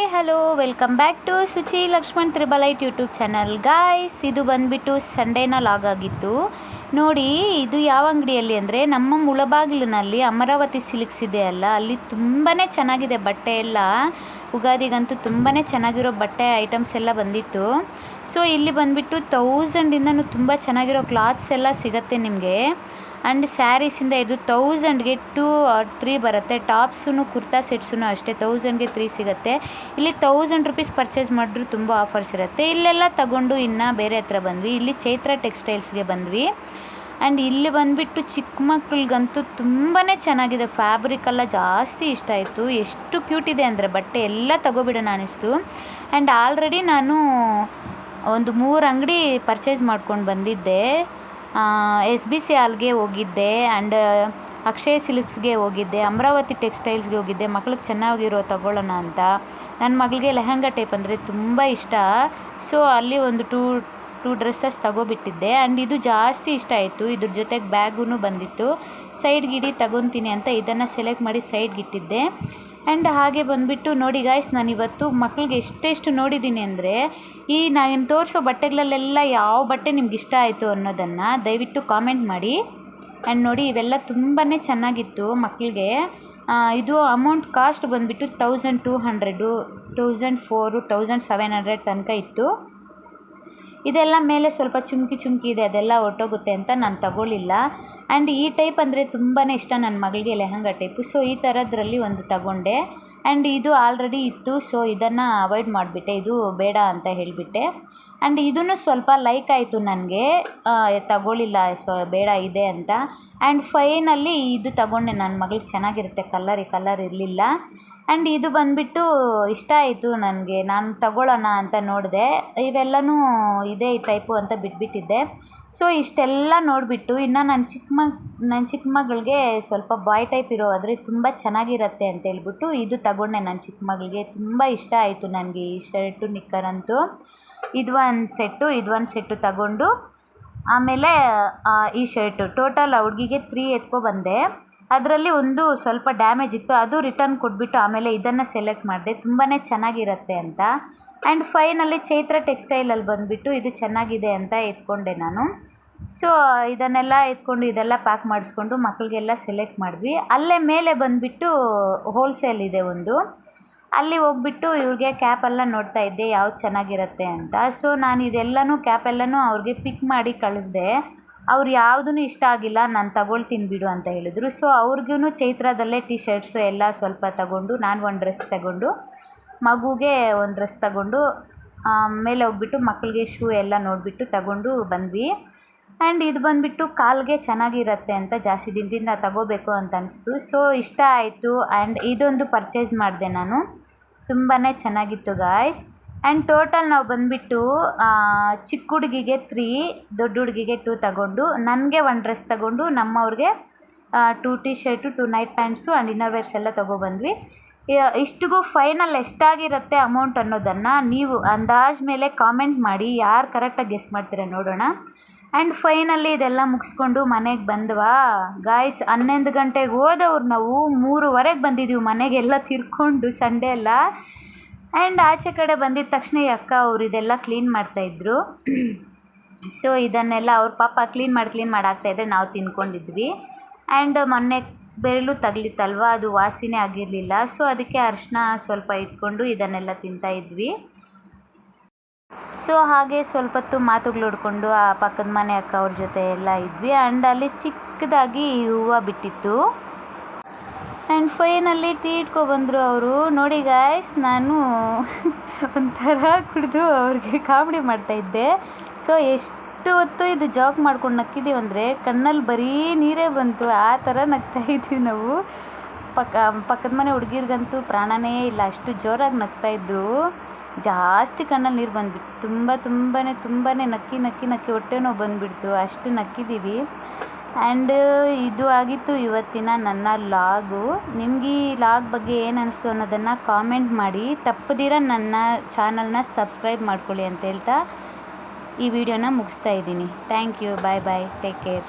Hi hello welcome back to Shuchi Lakshman ತ್ರಿಬಲೈಟ್ YouTube channel guys ಇದು ಬಂದುಬಿಟ್ಟು ಸಂಡೇನ log ಆಗಿತ್ತು. ನೋಡಿ, ಇದು ಯಾವ ಅಂಗಡಿಯಲ್ಲಿ ಅಂದರೆ ನಮ್ಮ ಮುಳಬಾಗಿಲಿನಲ್ಲಿ ಅಮರಾವತಿ ಸಿಲ್ಕ್ಸ್ ಇದೆ ಅಲ್ಲ, ಅಲ್ಲಿ ತುಂಬಾ ಚೆನ್ನಾಗಿದೆ ಬಟ್ಟೆ ಎಲ್ಲ. ಉಗಾದಿಗಂತೂ ತುಂಬಾ ಚೆನ್ನಾಗಿರೋ ಬಟ್ಟೆ ಐಟಮ್ಸ್ ಎಲ್ಲ ಬಂದಿತ್ತು. ಸೊ ಇಲ್ಲಿ ಬಂದುಬಿಟ್ಟು ತೌಸಂಡಿಂದನೂ ತುಂಬ ಚೆನ್ನಾಗಿರೋ ಕ್ಲಾತ್ಸ್ ಎಲ್ಲ ಸಿಗುತ್ತೆ ನಿಮಗೆ. ಆ್ಯಂಡ್ ಸ್ಯಾರೀಸಿಂದ ಹಿಡಿದು ತೌಸಂಡ್ಗೆ ಟೂ ಆರ್ ತ್ರೀ ಬರುತ್ತೆ. ಟಾಪ್ಸೂ ಕುರ್ತಾ ಸೆಟ್ಸೂ ಅಷ್ಟೇ. ತೌಸಂಡ್ಗೆ ತ್ರೀ ಸಿಗುತ್ತೆ. ಇಲ್ಲಿ ತೌಸಂಡ್ ರುಪೀಸ್ ಪರ್ಚೇಸ್ ಮಾಡಿದ್ರು ತುಂಬ ಆಫರ್ಸ್ ಇರುತ್ತೆ. ಇಲ್ಲೆಲ್ಲ ತಗೊಂಡು ಇನ್ನು ಬೇರೆ ಹತ್ರ ಬಂದ್ವಿ. ಇಲ್ಲಿ ಚೈತ್ರ ಟೆಕ್ಸ್ಟೈಲ್ಸ್ಗೆ ಬಂದ್ವಿ. ಆ್ಯಂಡ್ ಇಲ್ಲಿ ಬಂದುಬಿಟ್ಟು ಚಿಕ್ಕ ಮಕ್ಳಿಗಂತೂ ತುಂಬಾ ಚೆನ್ನಾಗಿದೆ. ಫ್ಯಾಬ್ರಿಕ್ ಎಲ್ಲ ಜಾಸ್ತಿ ಇಷ್ಟ ಆಯಿತು. ಎಷ್ಟು ಕ್ಯೂಟ್ ಇದೆ ಅಂದರೆ ಬಟ್ಟೆ ಎಲ್ಲ ತಗೋಬಿಡೋಣ ಅನಿಸ್ತು ಆ್ಯಂಡ್ ಆಲ್ರೆಡಿ ನಾನು ಒಂದು ಮೂರು ಅಂಗಡಿ ಪರ್ಚೇಸ್ ಮಾಡ್ಕೊಂಡು ಬಂದಿದ್ದೆ. ಎಸ್ ಬಿ ಸಿ ಆಲ್ಗೆ ಹೋಗಿದ್ದೆ ಆ್ಯಂಡ್ ಅಕ್ಷಯ್ ಸಿಲ್ಕ್ಸ್ಗೆ ಹೋಗಿದ್ದೆ, ಅಮರಾವತಿ ಟೆಕ್ಸ್ಟೈಲ್ಸ್ಗೆ ಹೋಗಿದ್ದೆ, ಮಕ್ಳಿಗೆ ಚೆನ್ನಾಗಿರೋ ತಗೊಳ್ಳೋಣ ಅಂತ. ನನ್ನ ಮಗಳಿಗೆ ಲೆಹಂಗಾ ಟೈಪ್ ಅಂದರೆ ತುಂಬ ಇಷ್ಟ. ಸೊ, ಅಲ್ಲಿ ಒಂದು ಟೂ ಟೂ ಡ್ರೆಸ್ಸಸ್ ತಗೋಬಿಟ್ಟಿದ್ದೆ ಆ್ಯಂಡ್ ಇದು ಜಾಸ್ತಿ ಇಷ್ಟ ಆಯಿತು. ಇದ್ರ ಜೊತೆಗೆ ಬ್ಯಾಗೂ ಬಂದಿತ್ತು. ಸೈಡ್ಗಿಡಿ ತಗೊತೀನಿ ಅಂತ ಇದನ್ನು ಸೆಲೆಕ್ಟ್ ಮಾಡಿ ಸೈಡ್ಗೆ ಇಟ್ಟಿದ್ದೆ ಆ್ಯಂಡ್ ಹಾಗೆ ಬಂದುಬಿಟ್ಟು ನೋಡಿ ಗಾಯ್ಸ್ ನಾನು ಇವತ್ತು ಮಕ್ಳಿಗೆ ಎಷ್ಟೆಷ್ಟು ನೋಡಿದ್ದೀನಿ ಅಂದರೆ, ಈ ನಾನು ತೋರಿಸೋ ಬಟ್ಟೆಗಳಲ್ಲೆಲ್ಲ ಯಾವ ಬಟ್ಟೆ ನಿಮ್ಗೆ ಇಷ್ಟ ಆಯಿತು ಅನ್ನೋದನ್ನು ದಯವಿಟ್ಟು ಕಾಮೆಂಟ್ ಮಾಡಿ. ಆ್ಯಂಡ್ ನೋಡಿ ಇವೆಲ್ಲ ತುಂಬಾ ಚೆನ್ನಾಗಿತ್ತು ಮಕ್ಕಳಿಗೆ ಇದು ಅಮೌಂಟ್ ಕಾಸ್ಟ್ ಬಂದುಬಿಟ್ಟು thousand two hundred thousand four thousand seven hundred ತನಕ ಇತ್ತು. ಇದೆಲ್ಲ ಮೇಲೆ ಸ್ವಲ್ಪ ಚುಮ್ಕಿ ಚುಮ್ಕಿ ಇದೆ, ಅದೆಲ್ಲ ಹೊರ್ಟೋಗುತ್ತೆ ಅಂತ ನಾನು ತಗೊಳ್ಳಿಲ್ಲ. ಆ್ಯಂಡ್ ಈ ಟೈಪ್ ಅಂದರೆ ತುಂಬಾ ಇಷ್ಟ ನನ್ನ ಮಗಳಿಗೆ ಲೆಹಂಗಾ ಟೈಪು ಸೊ ಈ ಥರದ್ರಲ್ಲಿ ಒಂದು ತಗೊಂಡೆ. ಆ್ಯಂಡ್ ಇದು ಆಲ್ರೆಡಿ ಇತ್ತು. ಸೊ ಇದನ್ನು ಅವಾಯ್ಡ್ ಮಾಡಿಬಿಟ್ಟೆ. ಇದು ಬೇಡ ಅಂತ ಹೇಳಿಬಿಟ್ಟೆ. ಆ್ಯಂಡ್ ಇದೂ ಸ್ವಲ್ಪ ಲೈಕ್ ಆಯಿತು ನನಗೆ. ತಗೊಳ್ಳಿಲ್ಲ ಸೊ ಬೇಡ, ಇದೆ ಅಂತ. ಆ್ಯಂಡ್ ಫೈನಲ್ಲಿ ಇದು ತಗೊಂಡೆ. ನನ್ನ ಮಗಳಿಗೆ ಚೆನ್ನಾಗಿರುತ್ತೆ. ಕಲರ್ ಕಲರ್ ಇರಲಿಲ್ಲ. ಆ್ಯಂಡ್ ಇದು ಬಂದುಬಿಟ್ಟು ಇಷ್ಟ ಆಯಿತು ನನಗೆ. ನಾನು ತಗೊಳ್ಳೋಣ ಅಂತ ನೋಡಿದೆ. ಇವೆಲ್ಲವೂ ಇದೇ ಈ ಟೈಪು ಅಂತ ಬಿಟ್ಬಿಟ್ಟಿದ್ದೆ. ಸೊ ಇಷ್ಟೆಲ್ಲ ನೋಡಿಬಿಟ್ಟು ಇನ್ನು ನನ್ನ ಚಿಕ್ಕ ಮಗ ನನ್ನ ಚಿಕ್ಕ ಮಗಳಿಗೆ ಸ್ವಲ್ಪ ಬಾಯ್ ಟೈಪ್ ಇರೋ ಆದರೆ ತುಂಬ ಚೆನ್ನಾಗಿರುತ್ತೆ ಅಂತ ಹೇಳ್ಬಿಟ್ಟು ಇದು ತಗೊಂಡೆ ನನ್ನ ಚಿಕ್ಕ ಮಗಳಿಗೆ ತುಂಬ ಇಷ್ಟ ಆಯಿತು ನನಗೆ ಈ ಶರ್ಟು, ನಿಕ್ಕರ್ ಅಂತೂ. ಇದು ಒಂದು ಸೆಟ್ಟು, ಇದು ಒಂದು ಸೆಟ್ಟು ತಗೊಂಡು ಆಮೇಲೆ ಈ ಶರ್ಟು. ಟೋಟಲ್ ಹುಡ್ಗಿಗೆ ತ್ರೀ ಎತ್ಕೊಬಂದೆ. ಅದರಲ್ಲಿ ಒಂದು ಸ್ವಲ್ಪ ಡ್ಯಾಮೇಜ್ ಇತ್ತು. ಅದು ರಿಟರ್ನ್ ಕೊಟ್ಬಿಟ್ಟು ಆಮೇಲೆ ಇದನ್ನು ಸೆಲೆಕ್ಟ್ ಮಾಡಿದೆ. ತುಂಬಾ ಚೆನ್ನಾಗಿರತ್ತೆ ಅಂತ. ಆ್ಯಂಡ್ ಫೈನಲ್ಲಿ ಚೈತ್ರ ಟೆಕ್ಸ್ಟೈಲಲ್ಲಿ ಬಂದುಬಿಟ್ಟು ಇದು ಚೆನ್ನಾಗಿದೆ ಅಂತ ಎತ್ಕೊಂಡೆ ನಾನು. ಸೊ ಇದನ್ನೆಲ್ಲ ಎತ್ಕೊಂಡು ಇದೆಲ್ಲ ಪ್ಯಾಕ್ ಮಾಡಿಸ್ಕೊಂಡು ಮಕ್ಕಳಿಗೆಲ್ಲ ಸೆಲೆಕ್ಟ್ ಮಾಡಿದ್ವಿ. ಅಲ್ಲೇ ಮೇಲೆ ಬಂದುಬಿಟ್ಟು ಹೋಲ್ಸೇಲ್ ಇದೆ ಒಂದು. ಅಲ್ಲಿ ಹೋಗ್ಬಿಟ್ಟು ಇವ್ರಿಗೆ ಕ್ಯಾಪೆಲ್ಲ ನೋಡ್ತಾ ಇದ್ದೆ, ಯಾವ್ದು ಚೆನ್ನಾಗಿರುತ್ತೆ ಅಂತ. ಸೊ ನಾನು ಇದೆಲ್ಲನೂ ಕ್ಯಾಪೆಲ್ಲನೂ ಅವ್ರಿಗೆ ಪಿಕ್ ಮಾಡಿ ಕಳಿಸ್ದೆ. ಅವ್ರು ಯಾವುದೂ ಇಷ್ಟ ಆಗಿಲ್ಲ, ನಾನು ತಗೊಳ್ತೀನಿ ಬಿಡು ಅಂತ ಹೇಳಿದ್ರು. ಸೊ ಅವ್ರಿಗೂ ಚೈತ್ರದಲ್ಲೇ ಟಿ ಶರ್ಟ್ಸು ಎಲ್ಲ ಸ್ವಲ್ಪ ತಗೊಂಡು, ನಾನು ಒಂದು ಡ್ರೆಸ್ ತಗೊಂಡು ಮಗುಗೆ ಒಂದು ಡ್ರೆಸ್ ತಗೊಂಡು ಮೇಲೆ ಹೋಗ್ಬಿಟ್ಟು ಮಕ್ಕಳಿಗೆ ಶೂ ಎಲ್ಲ ನೋಡಿಬಿಟ್ಟು ತಗೊಂಡು ಬಂದ್ವಿ. ಆ್ಯಂಡ್ ಇದು ಬಂದುಬಿಟ್ಟು ಕಾಲಿಗೆ ಚೆನ್ನಾಗಿರತ್ತೆ ಅಂತ ಜಾಸ್ತಿ ದಿನದಿಂದ ತಗೋಬೇಕು ಅಂತ ಅನಿಸ್ತು. ಸೊ ಇಷ್ಟ ಆಯಿತು. ಆ್ಯಂಡ್ ಇದೊಂದು ಪರ್ಚೇಸ್ ಮಾಡಿದೆ ನಾನು. ತುಂಬಾ ಚೆನ್ನಾಗಿತ್ತು ಗಾಯ್ಸ್ ಆ್ಯಂಡ್ ಟೋಟಲ್ ನಾವು ಬಂದುಬಿಟ್ಟು ಚಿಕ್ಕ ಹುಡುಗಿಗೆ ತ್ರೀ ದೊಡ್ಡ ಹುಡುಗಿಗೆ ಟೂ ತಗೊಂಡು, ನನಗೆ ಒಂದು ಡ್ರೆಸ್ ತಗೊಂಡು ನಮ್ಮವ್ರಿಗೆ two T shirt two night pants and innerwears ಎಲ್ಲ ತೊಗೊಬಂದ್ವಿ ಇಷ್ಟಿಗೂ ಫೈನಲ್ ಎಷ್ಟಾಗಿರುತ್ತೆ ಅಮೌಂಟ್ ಅನ್ನೋದನ್ನು ನೀವು ಅಂದಾಜು ಮೇಲೆ ಕಾಮೆಂಟ್ ಮಾಡಿ, ಯಾರು ಕರೆಕ್ಟಾಗಿ ಗೆಸ್ ಮಾಡ್ತೀರ ನೋಡೋಣ. ಆ್ಯಂಡ್ ಫೈನಲ್ಲಿ ಇದೆಲ್ಲ ಮುಗಿಸ್ಕೊಂಡು ಮನೆಗೆ ಬಂದ್ವಾ? ಗಾಯ್ಸ್ ಹನ್ನೊಂದು ಗಂಟೆಗೆ ಹೋದವ್ರು ನಾವು ಮೂರುವರೆಗೆ ಬಂದಿದ್ದೀವಿ ಮನೆಗೆಲ್ಲ ತಿರ್ಕೊಂಡು ಸಂಡೇ ಎಲ್ಲ ಆ್ಯಂಡ್ ಆಚೆ ಕಡೆ ಬಂದಿದ್ದ ತಕ್ಷಣ ಅಕ್ಕ ಅವರು ಇದೆಲ್ಲ ಕ್ಲೀನ್ ಮಾಡ್ತಾಯಿದ್ರು ಸೊ ಇದನ್ನೆಲ್ಲ ಅವ್ರ ಪಾಪ ಕ್ಲೀನ್ ಮಾಡಿ ಕ್ಲೀನ್ ಮಾಡಾಕ್ತಾಯಿದ್ರೆ ನಾವು ತಿನ್ಕೊಂಡಿದ್ವಿ. ಆ್ಯಂಡ್ ಮೊನ್ನೆ ಬೆರಳು ತಗಲಿತ್ತಲ್ವ? ಅದು ವಾಸಿನೇ ಆಗಿರಲಿಲ್ಲ. ಸೊ ಅದಕ್ಕೆ ಅರಿಶಿನ ಸ್ವಲ್ಪ ಇಟ್ಕೊಂಡು ಇದನ್ನೆಲ್ಲ ತಿಂತಾಯಿದ್ವಿ ಸೊ ಹಾಗೆ ಸ್ವಲ್ಪ ಹೊತ್ತು ಮಾತುಗಳು ಹೊಡ್ಕೊಂಡು ಆ ಪಕ್ಕದ ಮನೆ ಅಕ್ಕ ಅವ್ರ ಜೊತೆ ಎಲ್ಲ ಇದ್ವಿ. ಆ್ಯಂಡ್ ಅಲ್ಲಿ ಚಿಕ್ಕದಾಗಿ ಹೂವು ಬಿಟ್ಟಿತ್ತು. ಆ್ಯಂಡ್ ಫೈನಲ್ಲಿ ಟೀ ಇಟ್ಕೊಬಂದರು ಅವರು. ನೋಡಿ ಗಾಯ್ಸ್ ನಾನು ಒಂಥರ ಕುಡಿದು ಅವ್ರಿಗೆ ಕಾಮಿಡಿ ಮಾಡ್ತಾಯಿದ್ದೆ ಸೊ ಎಷ್ಟು ಹೊತ್ತು ಇದು ಜಾಕ್ ಮಾಡ್ಕೊಂಡು ನಕ್ಕಿದ್ದೀವಿ ಅಂದರೆ ಕಣ್ಣಲ್ಲಿ ಬರೀ ನೀರೇ ಬಂತು. ಆ ಥರ ನಗ್ತಾಯಿದ್ವಿ ನಾವು. ಪಕ್ಕ, ಪಕ್ಕದ ಮನೆ ಹುಡುಗಿರ್ಗಂತೂ ಪ್ರಾಣನೇ ಇಲ್ಲ. ಅಷ್ಟು ಜೋರಾಗಿ ನಗ್ತಾ ಇದ್ದರು ಜಾಸ್ತಿ ಕಣ್ಣಲ್ಲಿ ನೀರು ಬಂದುಬಿಟ್ಟು ತುಂಬ ತುಂಬಾ ತುಂಬಾ ನಕ್ಕಿ ನಕ್ಕಿ ನಕ್ಕಿ ಹೊಟ್ಟೆ ನೋವು ಬಂದುಬಿಡ್ತು. ಅಷ್ಟು ನಕ್ಕಿದ್ದೀವಿ ಆ್ಯಂಡ್ ಇದು ಆಗಿತ್ತು ಇವತ್ತಿನ ನನ್ನ ಲಾಗು. ನಿಮಗೆ ಈ ಲಾಗ್ ಬಗ್ಗೆ ಏನು ಅನಿಸ್ತು ಅನ್ನೋದನ್ನು ಕಾಮೆಂಟ್ ಮಾಡಿ. ತಪ್ಪದಿರ ನನ್ನ ಚಾನಲ್ನ ಸಬ್ಸ್ಕ್ರೈಬ್ ಮಾಡ್ಕೊಳ್ಳಿ ಅಂತ ಹೇಳ್ತಾ ಈ ವಿಡಿಯೋನ ಮುಗಿಸ್ತಾ ಇದ್ದೀನಿ. Thank you bye bye take care